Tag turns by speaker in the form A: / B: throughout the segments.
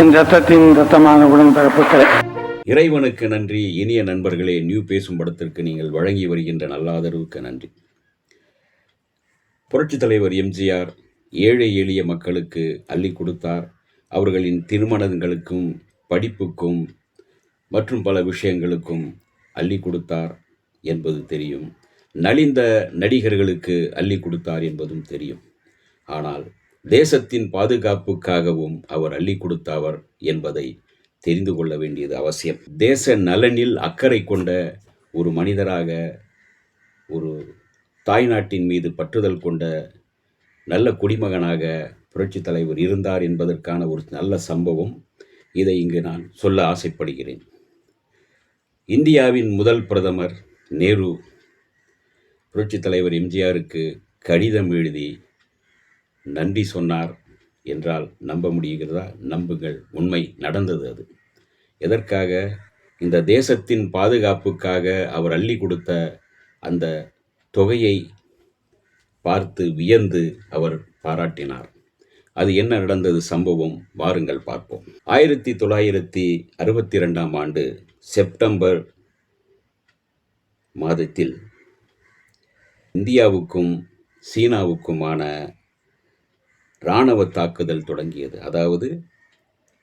A: என் ரத்தத்தின் ரத்தமான உடன்பிறப்புகளே
B: இறைவனுக்கு நன்றி. இனிய நண்பர்களே நியூ பேசும் படத்திற்கு நீங்கள் வழங்கி வருகின்ற நல்ல ஆதரவுக்கு நன்றி. புரட்சித் தலைவர் எம்ஜிஆர் ஏழை எளிய மக்களுக்கு அள்ளி கொடுத்தார். அவர்களின் திருமணங்களுக்கும் படிப்புக்கும் மற்றும் பல விஷயங்களுக்கும் அள்ளி கொடுத்தார் என்பது தெரியும். நலிந்த நடிகர்களுக்கு அள்ளி கொடுத்தார் என்பதும் தெரியும். ஆனால் தேசத்தின் பாதுகாப்புக்காகவும் அவர் அள்ளி கொடுத்தவர் என்பதை தெரிந்து கொள்ள வேண்டியது அவசியம். தேச நலனில் அக்கறை கொண்ட ஒரு மனிதராக ஒரு தாய்நாட்டின் மீது பற்றுதல் கொண்ட நல்ல குடிமகனாக புரட்சித் தலைவர் இருந்தார் என்பதற்கான ஒரு நல்ல சம்பவம் இதை இங்கு நான் சொல்ல ஆசைப்படுகிறேன். இந்தியாவின் முதல் பிரதமர் நேரு புரட்சித் தலைவர் எம்ஜிஆருக்கு கடிதம் எழுதி நன்றி சொன்னார் என்றால் நம்ப முடிகிறதா? நம்புங்கள். உண்மை நடந்தது அது. எதற்காக? இந்த தேசத்தின் பாதுகாப்புக்காக அவர் அள்ளி கொடுத்த அந்த தொகையை பார்த்து வியந்து அவர் பாராட்டினார். அது என்ன நடந்தது சம்பவம்? வாருங்கள் பார்ப்போம். ஆயிரத்தி தொள்ளாயிரத்தி அறுபத்தி ரெண்டாம் ஆண்டு செப்டம்பர் மாதத்தில் இந்தியாவுக்கும் சீனாவுக்குமான இராணுவ தாக்குதல் தொடங்கியது. அதாவது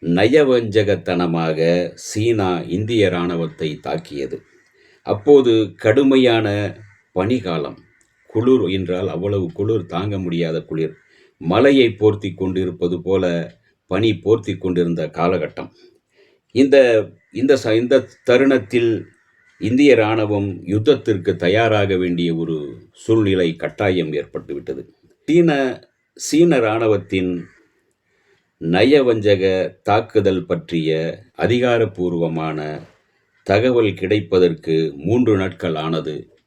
B: நயவஞ்சகத்தனமாக சீனா இந்திய இராணுவத்தை தாக்கியது. அப்போது கடுமையான பனிகாலம் குளிர் என்றால் அவ்வளவு குளிர் தாங்க முடியாத குளிர் மலையை போர்த்தி கொண்டிருப்பது போல பனி போர்த்தி கொண்டிருந்த காலகட்டம். இந்த இந்த ச இந்த தருணத்தில் இந்திய இராணுவம் யுத்தத்திற்கு தயாராக வேண்டிய ஒரு சூழ்நிலை கட்டாயம் ஏற்பட்டுவிட்டது. சீன சீன இராணுவத்தின் நயவஞ்சக தாக்குதல் பற்றிய அதிகாரப்பூர்வமான தகவல் கிடைப்பதற்கு மூன்று நாட்கள் ஆனது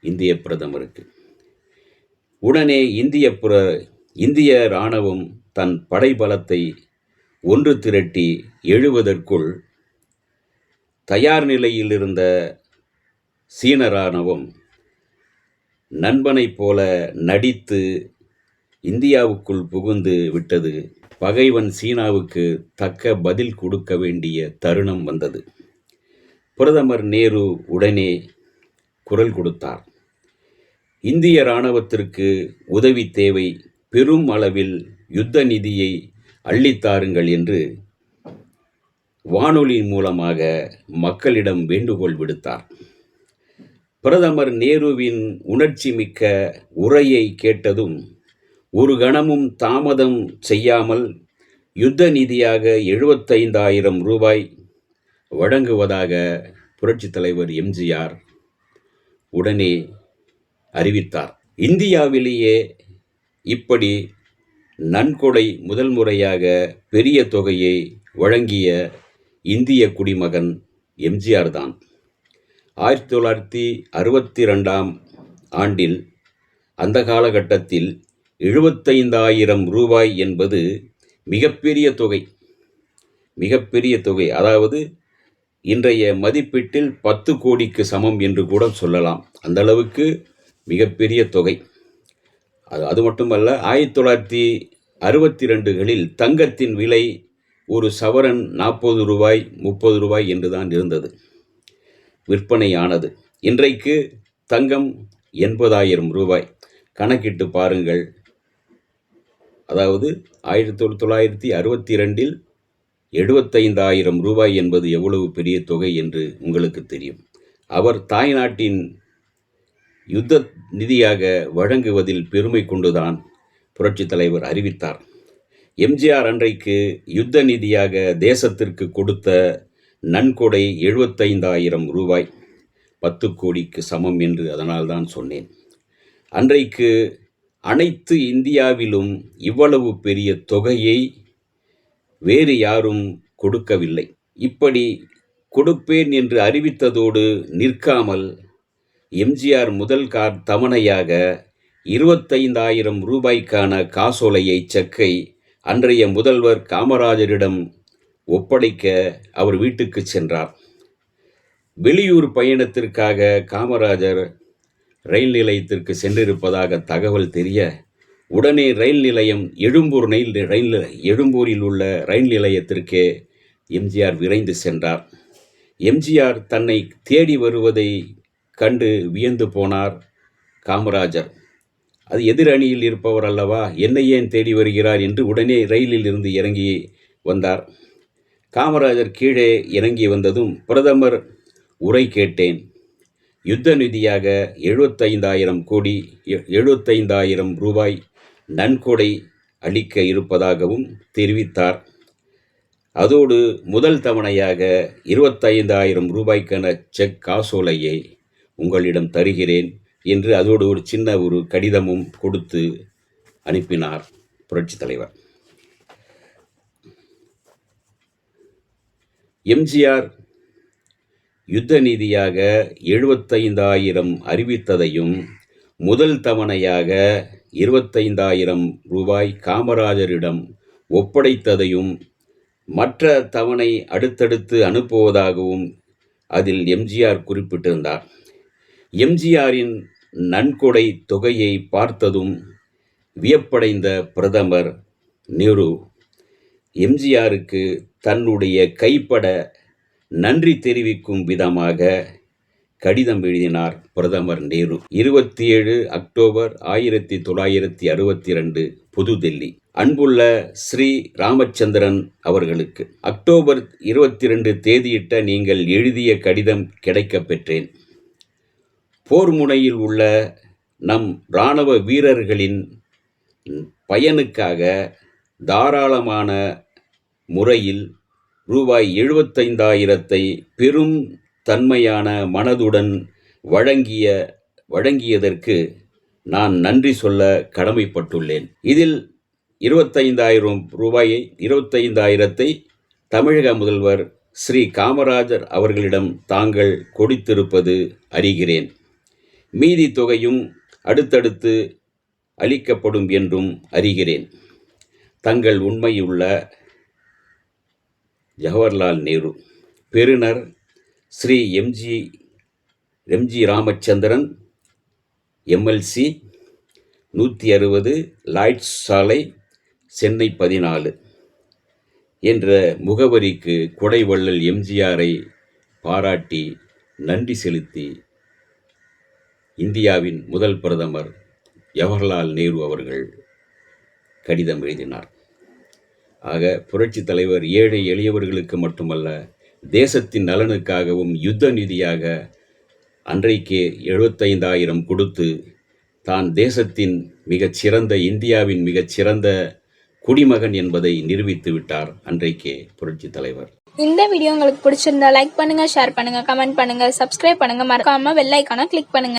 B: இந்திய பிரதமருக்கு. உடனே இந்திய புற இந்திய இராணுவம் தன் படைபலத்தை ஒன்று திரட்டி எழுவதற்குள் தயார் நிலையில் இருந்த சீன இராணுவம் நண்பனைப் போல நடித்து இந்தியாவுக்குள் புகுந்து விட்டது. பகைவன் சீனாவுக்கு தக்க பதில் கொடுக்க வேண்டிய தருணம் வந்தது. பிரதமர் நேரு உடனே குரல் கொடுத்தார். இந்திய இராணுவத்திற்கு உதவி தேவை. பெரும் அளவில் யுத்த நிதியை அள்ளித்தாருங்கள் என்று வானொலி மூலமாக மக்களிடம் வேண்டுகோள் விடுத்தார். பிரதமர் நேருவின் உணர்ச்சி மிக்க உரையை கேட்டதும் ஒரு கணமும் தாமதம் செய்யாமல் யுத்த நிதியாக எழுபத்தைந்தாயிரம் ரூபாய் வழங்குவதாக புரட்சித் தலைவர் எம்ஜிஆர் உடனே அறிவித்தார். இந்தியாவிலேயே இப்படி நன்கொடை முதல் முறையாக பெரிய தொகையை வழங்கிய இந்திய குடிமகன் எம்ஜிஆர் தான். ஆயிரத்தி தொள்ளாயிரத்தி அறுபத்தி ரெண்டாம் ஆண்டில் அந்த காலகட்டத்தில் எழுபத்தைந்தாயிரம் ரூபாய் என்பது மிகப்பெரிய தொகை. மிகப்பெரிய தொகை. அதாவது இன்றைய மதிப்பீட்டில் பத்து கோடிக்கு சமம் என்று கூட சொல்லலாம். அந்த அளவுக்கு மிகப்பெரிய தொகை. அது அது மட்டுமல்ல ஆயிரத்தி தொள்ளாயிரத்தி அறுபத்தி ரெண்டுகளில் தங்கத்தின் விலை ஒரு சவரன் நாற்பது ரூபாய் முப்பது ரூபாய் என்று தான் இருந்தது. விற்பனையானது. இன்றைக்கு தங்கம் எண்பதாயிரம் ரூபாய். கணக்கிட்டு பாருங்கள். அதாவது ஆயிரத்தி தொள்ளாயிரத்தி அறுபத்தி ரெண்டில் எழுபத்தைந்தாயிரம் ரூபாய் என்பது எவ்வளவு பெரிய தொகை என்று உங்களுக்கு தெரியும். அவர் தாய்நாட்டின் யுத்த நிதியாக வழங்குவதில் பெருமை கொண்டுதான் புரட்சித் தலைவர் அறிவித்தார். எம்ஜிஆர் அன்றைக்கு யுத்த நிதியாக தேசத்திற்கு கொடுத்த நன்கொடை எழுபத்தைந்தாயிரம் ரூபாய் பத்து கோடிக்கு சமம் என்று அதனால்தான் சொன்னேன். அன்றைக்கு அனைத்து இந்தியாவிலும் இவ்வளவு பெரிய தொகையை வேறு யாரும் கொடுக்கவில்லை. இப்படி கொடுப்பேன் என்று அறிவித்ததோடு நிற்காமல் எம்ஜிஆர் முதல் கார் தவணையாக இருபத்தைந்தாயிரம் ரூபாய்க்கான காசோலையை செக்கை அன்றைய முதல்வர் காமராஜரிடம் ஒப்படைக்க அவர் வீட்டுக்கு சென்றார். வெளியூர் பயணத்திற்காக காமராஜர் ரயில் நிலையத்திற்கு சென்றிருப்பதாக தகவல் தெரிய உடனே ரயில் நிலையம் எழும்பூர் ரயில் ரயில் எழும்பூரில் உள்ள ரயில் நிலையத்திற்கே எம்ஜிஆர் விரைந்து சென்றார். எம்ஜிஆர் தன்னை தேடி வருவதை கண்டு வியந்து போனார் காமராஜர். அது எதிரணியில் இருப்பவர் அல்லவா என்னை ஏன் தேடி வருகிறார் என்று உடனே ரயிலில் இருந்து இறங்கி வந்தார். காமராஜர் கீழே இறங்கி வந்ததும் பிரதமர் உரை கேட்டேன். யுத்த நிதியாக எழுபத்தைந்தாயிரம் கோடி எ- எழுபத்தைந்தாயிரம் ரூபாய் நன்கொடை அளிக்க இருப்பதாகவும் தெரிவித்தார். அதோடு முதல் தவணையாக இருபத்தைந்தாயிரம் ரூபாய்க்கான செக் காசோலையை உங்களிடம் தருகிறேன் என்று அதோடு ஒரு சின்ன ஒரு கடிதமும் கொடுத்து அனுப்பினார் புரட்சித் தலைவர். எம்ஜிஆர் யுத்த நிதியாக எழுபத்தைந்தாயிரம் அறிவித்ததையும் முதல் தவணையாக இருபத்தைந்தாயிரம் ரூபாய் காமராஜரிடம் ஒப்படைத்ததையும் மற்ற தவணை அடுத்தடுத்து அனுப்புவதாகவும் அதில் எம்ஜிஆர் குறிப்பிட்டிருந்தார். எம்ஜிஆரின் நன்கொடை தொகையை பார்த்ததும் வியப்படைந்த பிரதமர் நேரு எம்ஜிஆருக்கு தன்னுடைய கைப்பட நன்றி தெரிவிக்கும் விதமாக கடிதம் எழுதினார் பிரதமர் நேரு. இருபத்தி ஏழு அக்டோபர் ஆயிரத்தி தொள்ளாயிரத்தி அறுபத்தி ரெண்டு புதுதில்லி. அன்புள்ள ஸ்ரீ ராமச்சந்திரன் அவர்களுக்கு. அக்டோபர் இருபத்தி ரெண்டு தேதியிட்ட நீங்கள் எழுதிய கடிதம் கிடைக்கப் பெற்றேன். போர் முனையில் உள்ள நம் இராணுவ வீரர்களின் பயனுக்காக தாராளமான முறையில் ரூபாய் எழுபத்தைந்தாயிரத்தை பெரும் தன்மையான மனதுடன் வழங்கிய வழங்கியதற்கு நான் நன்றி சொல்ல கடமைப்பட்டுள்ளேன். இதில் இருபத்தைந்தாயிரம் ரூபாயை இருபத்தைந்தாயிரத்தை தமிழக முதல்வர் ஸ்ரீ காமராஜர் அவர்களிடம் தாங்கள் கொடுத்திருப்பது அறிகிறேன். மீதி தொகையும் அடுத்தடுத்து அளிக்கப்படும் என்றும் அறிகிறேன். தங்கள் உண்மையுள்ள Jawaharlal Nehru. பெருனர் Shri MG MG Ramachandran MLC நூற்றி அறுபது லாய்ட்ஸ் சாலை சென்னை பதினாலு என்ற முகவரிக்கு குடைவள்ளல் எம்ஜிஆரை பாராட்டி நன்றி செலுத்தி இந்தியாவின் முதல் பிரதமர் ஜவஹர்லால் நேரு அவர்கள் கடிதம் எழுதினார். ஆக புரட்சித் தலைவர் ஏழை எளியவர்களுக்கு மட்டுமல்ல தேசத்தின் நலனுக்காகவும் யுத்த நிதியாக அன்றைக்கே எழுபத்தைந்தாயிரம் கொடுத்து தான் தேசத்தின் மிகச் சிறந்த இந்தியாவின் மிகச் சிறந்த குடிமகன் என்பதை நிரூபித்து விட்டார் அன்றைக்கே புரட்சி தலைவர்.
C: இந்த வீடியோ உங்களுக்கு பிடிச்சிருந்தா லைக் பண்ணுங்க ஷேர் பண்ணுங்க கமெண்ட் பண்ணுங்க சப்ஸ்கிரைப் பண்ணுங்க. மறக்காம வெள்ளைக்கான கிளிக் பண்ணுங்க.